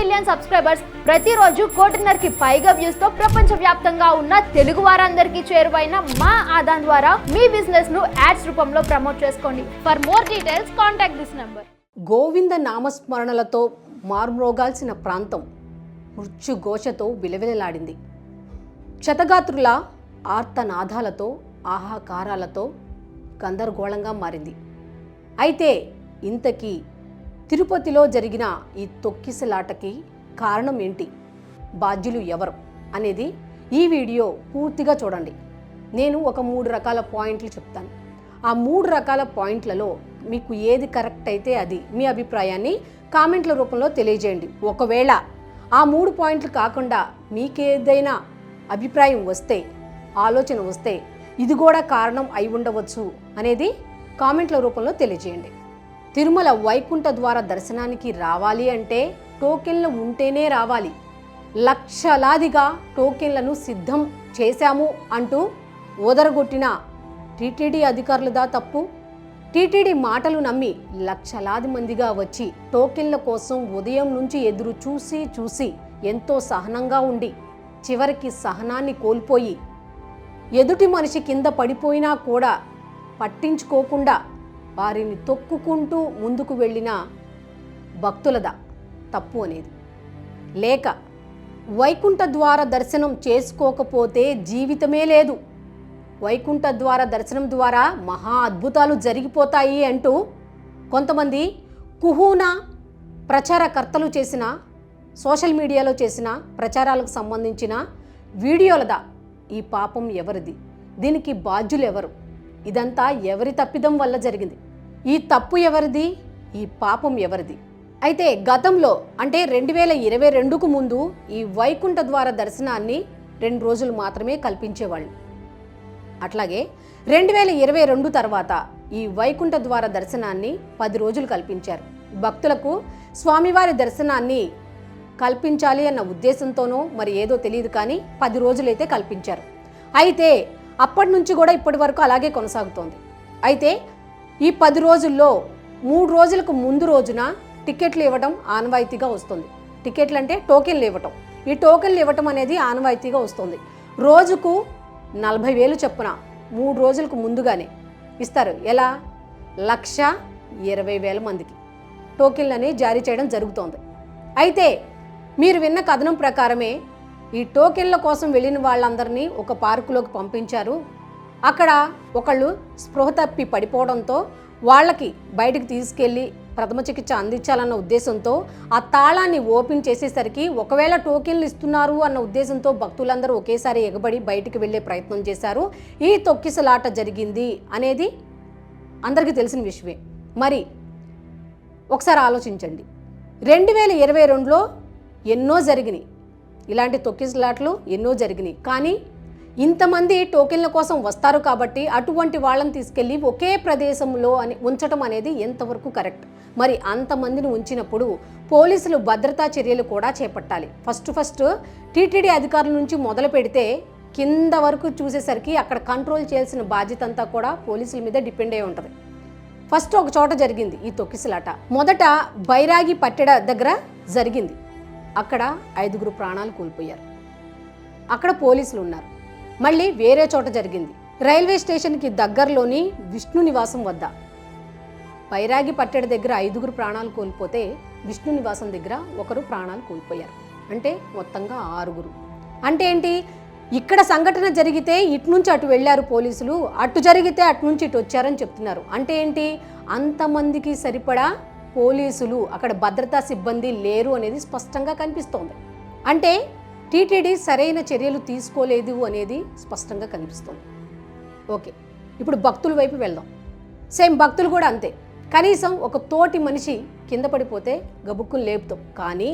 Million subscribers ప్రతిరోజు కోటిన్నరకి పైగా వ్యూస్తో ప్రపంచ వ్యాప్తంగా ఉన్న తెలుగు వారందరికీ చేరువైన మా ఆదాన్ ద్వారా మీ బిజినెస్ను యాడ్స్ రూపంలో ప్రమోట్ చేసుకోండి. For more details contact this number Govinda నామస్మరణలతో మార్మ్రోగాల్సిన ప్రాంతం మృత్యుఘోషతో విలవిలలాడింది. క్షతగాత్రుల ఆర్తనాదాలతో ఆహాకారాలతో గందరగోళంగా మారింది. అయితే ఇంతకీ తిరుపతిలో జరిగిన ఈ తొక్కిసలాటకి కారణం ఏంటి? బాధ్యులు ఎవరు? అనేది ఈ వీడియో పూర్తిగా చూడండి. నేను ఒక మూడు రకాల పాయింట్లు చెప్తాను. ఆ మూడు రకాల పాయింట్లలో మీకు ఏది కరెక్ట్ అయితే అది మీ అభిప్రాయాన్ని కామెంట్ల రూపంలో తెలియజేయండి. ఒకవేళ ఆ మూడు పాయింట్లు కాకుండా మీకేదైనా అభిప్రాయం వస్తే ఆలోచన వస్తే ఇది కూడా కారణం అయి ఉండవచ్చు అనేది కామెంట్ల రూపంలో తెలియజేయండి. తిరుమల వైకుంఠ ద్వార దర్శనానికి రావాలి అంటే టోకెన్లు ఉంటేనే రావాలి. లక్షలాదిగా టోకెన్లను సిద్ధం చేశాము అంటూ ఓదరగొట్టిన టీటీడీ అధికారులదా తప్పు? టీటీడీ మాటలు నమ్మి లక్షలాది మందిగా వచ్చి టోకెన్ల కోసం ఉదయం నుంచి ఎదురు చూసి చూసి ఎంతో సహనంగా ఉండి చివరికి సహనాన్ని కోల్పోయి ఎదుటి మనిషి కింద పడిపోయినా కూడా పట్టించుకోకుండా వారిని తొక్కుకుంటూ ముందుకు వెళ్ళిన భక్తులదా తప్పు అనేది. లేక వైకుంఠ ద్వార దర్శనం చేసుకోకపోతే జీవితమే లేదు. వైకుంఠ ద్వార దర్శనం ద్వారా మహా అద్భుతాలు జరిగిపోతాయి అంటూ కొంతమంది కుహూన ప్రచారకర్తలు చేసిన సోషల్ మీడియాలో చేసిన ప్రచారాలకు సంబంధించిన వీడియోలదా ఈ పాపం ఎవరిది? దీనికి బాధ్యులు ఎవరు ఇదంతా ఎవరి తప్పిదం వల్ల జరిగింది? ఈ తప్పు ఎవరిది? ఈ పాపం ఎవరిది? అయితే గతంలో అంటే రెండు వేల ఇరవై రెండుకు ముందు ఈ వైకుంఠ ద్వార దర్శనాన్ని రెండు రోజులు మాత్రమే కల్పించేవాళ్ళు. అట్లాగే రెండు వేల ఇరవై రెండు తర్వాత ఈ వైకుంఠ ద్వార దర్శనాన్ని పది రోజులు కల్పించారు. భక్తులకు స్వామివారి దర్శనాన్ని కల్పించాలి అన్న ఉద్దేశంతోనో మరి ఏదో తెలియదు కానీ పది రోజులైతే కల్పించారు. అయితే అప్పటి నుంచి కూడా ఇప్పటి వరకు అలాగే కొనసాగుతోంది. అయితే ఈ పది రోజుల్లో మూడు రోజులకు ముందు రోజున టికెట్లు ఇవ్వడం ఆనవాయితీగా వస్తుంది. టికెట్లు అంటే టోకెన్లు ఇవ్వటం. ఈ టోకెన్లు ఇవ్వటం అనేది ఆనవాయితీగా వస్తుంది. రోజుకు నలభై వేలు చొప్పున మూడు రోజులకు ముందుగానే ఇస్తారు. ఎలా? లక్ష ఇరవై వేల మందికి టోకెన్లని జారీ చేయడం జరుగుతోంది. అయితే మీరు విన్న కథనం ప్రకారమే ఈ టోకెన్ల కోసం వెళ్ళిన వాళ్ళందరినీ ఒక పార్కులోకి పంపించారు. అక్కడ ఒకళ్ళు స్పృహ తప్పి పడిపోవడంతో వాళ్ళకి బయటికి తీసుకెళ్ళి ప్రథమ చికిత్స అందించాలన్న ఉద్దేశంతో ఆ తాళాన్ని ఓపెన్ చేసేసరికి ఒకవేళ టోకెన్లు ఇస్తున్నారు అన్న ఉద్దేశంతో భక్తులందరూ ఒకేసారి ఎగబడి బయటికి వెళ్ళే ప్రయత్నం చేశారు. ఈ తొక్కిసలాట జరిగింది అనేది అందరికీ తెలిసిన విషయమే. మరి ఒకసారి ఆలోచించండి. రెండు వేల ఇరవై రెండులో ఎన్నో జరిగినాయి. ఇలాంటి తొక్కిసలాట్లు ఎన్నో జరిగినాయి. కానీ ఇంతమంది టోకెన్ల కోసం వస్తారు కాబట్టి అటువంటి వాళ్ళని తీసుకెళ్ళి ఒకే ప్రదేశంలో అని ఉంచటం అనేది ఎంతవరకు కరెక్ట్? మరి అంతమందిని ఉంచినప్పుడు పోలీసులు భద్రతా చర్యలు కూడా చేపట్టాలి. ఫస్ట్ ఫస్ట్ టీటీడీ అధికారుల నుంచి మొదలు పెడితే కింద వరకు చూసేసరికి అక్కడ కంట్రోల్ చేయాల్సిన బాధ్యత అంతా కూడా పోలీసుల మీద డిపెండ్ అయి ఉంటుంది. ఫస్ట్ ఒక చోట జరిగింది ఈ తొక్కిసలాట. మొదట బైరాగి పట్టెడ దగ్గర జరిగింది. అక్కడ ఐదుగురు ప్రాణాలు కోల్పోయారు. అక్కడ పోలీసులు ఉన్నారు. మళ్ళీ వేరే చోట జరిగింది. రైల్వే స్టేషన్కి దగ్గరలోని విష్ణు నివాసం వద్ద. బైరాగి పట్టెడ దగ్గర ఐదుగురు ప్రాణాలు కోల్పోతే విష్ణు నివాసం దగ్గర ఒకరు ప్రాణాలు కోల్పోయారు. అంటే మొత్తంగా ఆరుగురు. అంటే ఏంటి? ఇక్కడ సంఘటన జరిగితే ఇటు నుంచి అటు వెళ్ళారు పోలీసులు అటు జరిగితే అటు నుంచి ఇటు వచ్చారని చెప్తున్నారు. అంటే ఏంటి? అంతమందికి సరిపడా పోలీసులు అక్కడ భద్రతా సిబ్బంది లేరు అనేది స్పష్టంగా కనిపిస్తోంది. అంటే టీటీడీ సరైన చర్యలు తీసుకోలేదు అనేది స్పష్టంగా కనిపిస్తుంది. ఓకే ఇప్పుడు భక్తుల వైపు వెళ్దాం. సేమ్ భక్తులు కూడా అంతే. కనీసం ఒక తోటి మనిషి కింద పడిపోతే గబుక్కులు లేపుతాం. కానీ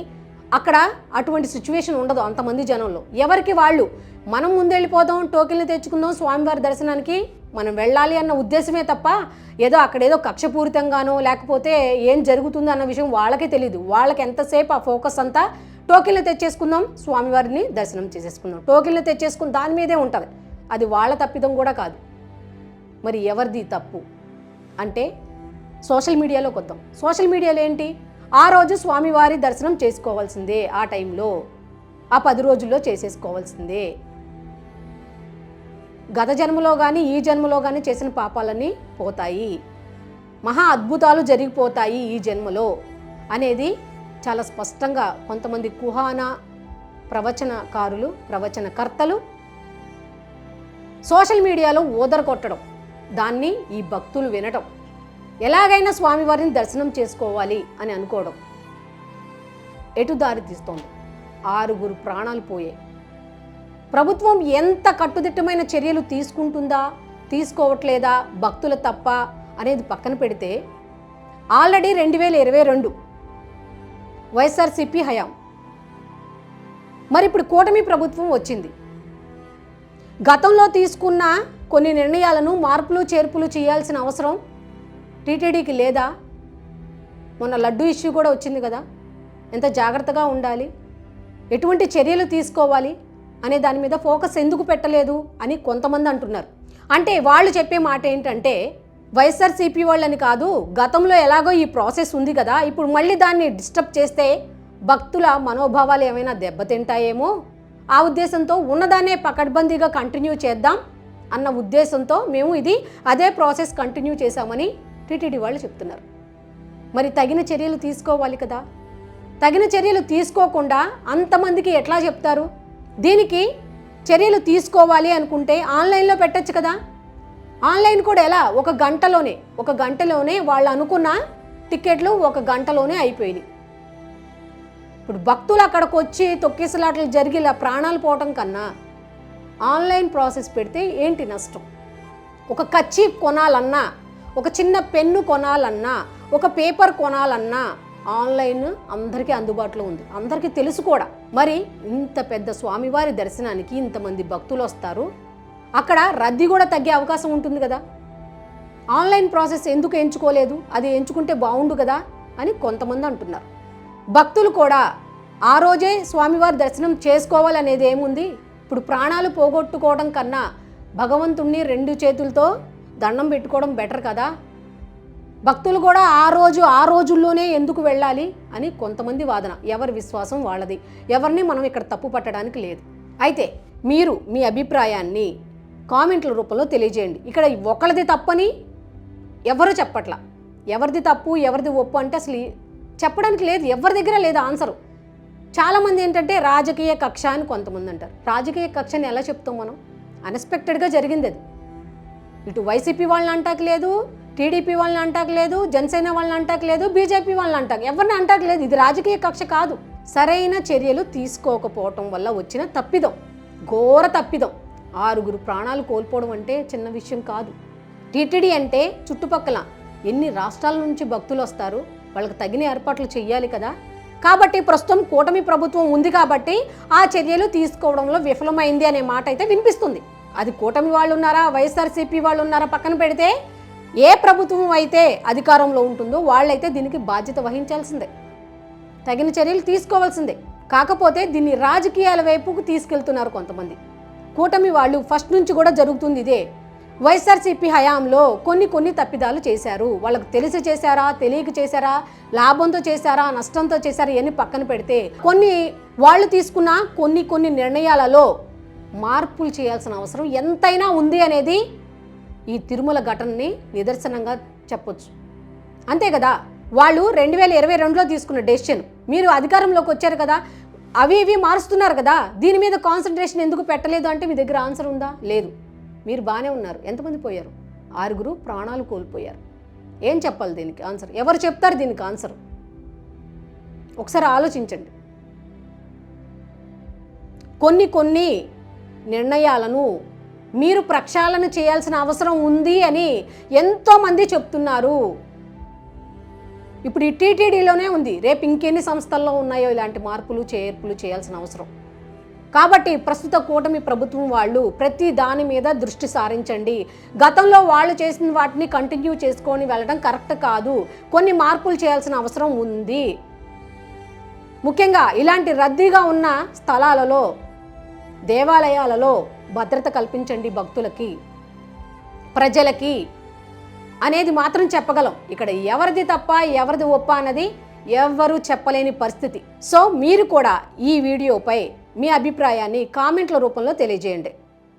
అక్కడ అటువంటి సిచ్యువేషన్ ఉండదు అంతమంది జనంలో. ఎవరికి వాళ్ళు? మనం ముందెళ్ళిపోదాం టోకెన్లు తెచ్చుకుందాం స్వామివారి దర్శనానికి మనం వెళ్ళాలి అన్న ఉద్దేశమే తప్ప ఏదో అక్కడ ఏదో కక్షపూరితంగానో లేకపోతే ఏం జరుగుతుందో అన్న విషయం వాళ్ళకే తెలియదు వాళ్ళకి ఎంతసేపు ఆ ఫోకస్ అంతా టోకెన్లు తెచ్చేసుకుందాం. స్వామివారిని దర్శనం చేసేసుకుందాం. టోకెన్లు తెచ్చేసుకుని దాని మీదే ఉంటుంది. అది వాళ్ళ తప్పిదం కూడా కాదు. మరి ఎవరిది తప్పు? అంటే సోషల్ మీడియాలోకి వద్దాం సోషల్ మీడియాలో ఏంటి? ఆ రోజు స్వామివారి దర్శనం చేసుకోవాల్సిందే ఆ టైంలో. ఆ పది రోజుల్లో చేసేసుకోవాల్సిందే. గత జన్మలో కానీ ఈ జన్మలో కానీ చేసిన పాపాలన్నీ పోతాయి. మహా అద్భుతాలు జరిగిపోతాయి ఈ జన్మలో. అనేది చాలా స్పష్టంగా కొంతమంది కుహాన ప్రవచనకారులు ప్రవచనకర్తలు సోషల్ మీడియాలో ఓదర కొట్టడం దాన్ని ఈ భక్తులు వినటం. ఎలాగైనా స్వామివారిని దర్శనం చేసుకోవాలి అని అనుకోవడం ఎటు దారి తీస్తోంది? ఆరుగురు ప్రాణాలు పోయాయి. ప్రభుత్వం ఎంత కట్టుదిట్టమైన చర్యలు తీసుకుంటుందా తీసుకోవట్లేదా భక్తుల తప్ప అనేది పక్కన పెడితే ఆల్రెడీ రెండు వేల ఇరవై రెండు వైఎస్ఆర్సీపీ హయాం. మరి ఇప్పుడు కూటమి ప్రభుత్వం వచ్చింది. గతంలో తీసుకున్న కొన్ని నిర్ణయాలను మార్పులు చేర్పులు చేయాల్సిన అవసరం టీటీడీకి లేదా? మొన్న లడ్డు ఇష్యూ కూడా వచ్చింది కదా. ఎంత జాగ్రత్తగా ఉండాలి? ఎటువంటి చర్యలు తీసుకోవాలి? అనే దాని మీద ఫోకస్ ఎందుకు పెట్టలేదు అని కొంతమంది అంటున్నారు. అంటే వాళ్ళు చెప్పే మాట ఏంటంటే వైఎస్ఆర్సీపీ వాళ్ళని కాదు గతంలో ఎలాగో ఈ ప్రాసెస్ ఉంది కదా ఇప్పుడు మళ్ళీ దాన్ని డిస్టర్బ్ చేస్తే భక్తుల మనోభావాలు ఏమైనా దెబ్బతింటాయేమో? ఆ ఉద్దేశంతో ఉన్నదానే పకడ్బందీగా కంటిన్యూ చేద్దాం అన్న ఉద్దేశంతో మేము ఇది అదే ప్రాసెస్ కంటిన్యూ చేశామని టీటీడీ వాళ్ళు చెప్తున్నారు. మరి తగిన చర్యలు తీసుకోవాలి కదా. తగిన చర్యలు తీసుకోకుండా అంతమందికి ఎట్లా చెప్తారు? దీనికి చర్యలు తీసుకోవాలి అనుకుంటే ఆన్లైన్లో పెట్టచ్చు కదా. ఆన్లైన్ కూడా ఎలా? ఒక గంటలోనే. ఒక గంటలోనే వాళ్ళు అనుకున్న టికెట్లు ఒక గంటలోనే అయిపోయినాయి. ఇప్పుడు భక్తులు అక్కడికి వచ్చి తొక్కిసలాటలు జరిగి ఇలా ప్రాణాలు పోవటం కన్నా ఆన్లైన్ ప్రాసెస్ పెడితే ఏంటి నష్టం? ఒక కచ్చి కొనాలన్నా ఒక చిన్న పెన్ను కొనాలన్నా ఒక పేపర్ కొనాలన్నా ఆన్లైన్ అందరికీ అందుబాటులో ఉంది. అందరికీ తెలుసు కూడా. మరి ఇంత పెద్ద స్వామివారి దర్శనానికి ఇంతమంది భక్తులు వస్తారు. అక్కడ రద్దీ కూడా తగ్గే అవకాశం ఉంటుంది కదా. ఆన్లైన్ ప్రాసెస్ ఎందుకు ఎంచుకోలేదు? అది ఎంచుకుంటే బాగుండు కదా అని కొంతమంది అంటున్నారు. భక్తులు కూడా ఆ రోజే స్వామివారి దర్శనం చేసుకోవాలనేది ఏముంది? ఇప్పుడు ప్రాణాలు పోగొట్టుకోవడం కన్నా భగవంతుణ్ణి రెండు చేతులతో దండం పెట్టుకోవడం బెటర్ కదా. భక్తులు కూడా ఆ రోజు ఆ రోజుల్లోనే ఎందుకు వెళ్ళాలి అని కొంతమంది వాదన. ఎవరి విశ్వాసం వాళ్ళది. ఎవరిని మనం ఇక్కడ తప్పు పట్టడానికి లేదు. అయితే మీరు మీ అభిప్రాయాన్ని కామెంట్ల రూపంలో తెలియజేయండి. ఇక్కడ ఒకరిది తప్పని ఎవరు చెప్పట్లా. ఎవరిది తప్పు ఎవరిది ఒప్పు అంటే అసలు చెప్పడానికి లేదు ఎవరి దగ్గర లేదు ఆన్సరు. చాలామంది ఏంటంటే రాజకీయ కక్ష అని కొంతమంది అంటారు. రాజకీయ కక్షని ఎలా చెప్తాం మనం? అన్ఎక్స్పెక్టెడ్గా జరిగింది అది. ఇటు వైసీపీ వాళ్ళని అంటాక లేదు టీడీపీ వాళ్ళని అంటాక లేదు జనసేన వాళ్ళని అంటాక లేదు బీజేపీ వాళ్ళని అంటాక ఎవరిని అంటాక లేదు. ఇది రాజకీయ కక్ష కాదు. సరైన చర్యలు తీసుకోకపోవటం వల్ల వచ్చిన తప్పిదం. ఘోర తప్పిదం. ఆరుగురు ప్రాణాలు కోల్పోవడం అంటే చిన్న విషయం కాదు. టీటీడీ అంటే చుట్టుపక్కల ఎన్ని రాష్ట్రాల నుంచి భక్తులు వస్తారు వాళ్ళకి తగిన ఏర్పాట్లు చేయాలి కదా. కాబట్టి ప్రస్తుతం కూటమి ప్రభుత్వం ఉంది కాబట్టి ఆ చర్యలు తీసుకోవడంలో విఫలమైంది అనే మాట అయితే వినిపిస్తుంది. అది కూటమి వాళ్ళు ఉన్నారా వైఎస్ఆర్సీపీ వాళ్ళు ఉన్నారా పక్కన పెడితే ఏ ప్రభుత్వం అయితే అధికారంలో ఉంటుందో వాళ్ళైతే దీనికి బాధ్యత వహించాల్సిందే. తగిన చర్యలు తీసుకోవాల్సిందే. కాకపోతే దీన్ని రాజకీయాల వైపుకు తీసుకెళ్తున్నారు కొంతమంది. కూటమి వాళ్ళు ఫస్ట్ నుంచి కూడా జరుగుతుంది ఇదే. వైఎస్ఆర్సీపీ హయాంలో కొన్ని కొన్ని తప్పిదాలు చేశారు. వాళ్ళకు తెలిసి చేశారా తెలియక చేశారా లాభంతో చేశారా నష్టంతో చేశారా ఇవన్నీ పక్కన పెడితే కొన్ని వాళ్ళు తీసుకున్న కొన్ని కొన్ని నిర్ణయాలలో మార్పులు చేయాల్సిన అవసరం ఎంతైనా ఉంది అనేది ఈ తిరుమల ఘటనని నిదర్శనంగా చెప్పొచ్చు. అంతే కదా? వాళ్ళు రెండు వేల ఇరవై రెండులో తీసుకున్న డెసిషన్. మీరు అధికారంలోకి వచ్చారు కదా? అవి ఇవి మారుస్తున్నారు కదా దీని మీద కాన్సన్ట్రేషన్ ఎందుకు పెట్టలేదు అంటే మీ దగ్గర ఆన్సర్ ఉందా? లేదు. మీరు బాగానే ఉన్నారు. ఎంతమంది పోయారు? ఆరుగురు ప్రాణాలు కోల్పోయారు. ఏం చెప్పాలి దీనికి ఆన్సర్ ఎవరు చెప్తారు దీనికి ఆన్సర్ ఒకసారి ఆలోచించండి. కొన్ని కొన్ని నిర్ణయాలను మీరు ప్రక్షాళన చేయాల్సిన అవసరం ఉంది అని ఎంతోమంది చెప్తున్నారు. ఇప్పుడు ఈ టీటీడీలోనే ఉంది. రేపు ఇంకెన్ని సంస్థల్లో ఉన్నాయో ఇలాంటి మార్పులు చేర్పులు చేయాల్సిన అవసరం. కాబట్టి ప్రస్తుత కూటమి ప్రభుత్వం వాళ్ళు ప్రతి దాని మీద దృష్టి సారించండి. గతంలో వాళ్ళు చేసిన వాటిని కంటిన్యూ చేసుకొని వెళ్ళడం కరెక్ట్ కాదు. కొన్ని మార్పులు చేయాల్సిన అవసరం ఉంది. ముఖ్యంగా ఇలాంటి రద్దీగా ఉన్న స్థలాలలో దేవాలయాలలో భద్రత కల్పించండి భక్తులకి ప్రజలకి. అనేది మాత్రం చెప్పగలం. ఇక్కడ ఎవరిది తప్ప ఎవరిది ఒప్ప అన్నది ఎవ్వరూ చెప్పలేని పరిస్థితి. సో మీరు కూడా ఈ వీడియోపై మీ అభిప్రాయాన్ని కామెంట్ల రూపంలో తెలియజేయండి.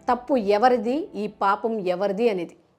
తప్పు ఎవరిది ఈ పాపం ఎవరిది అనేది.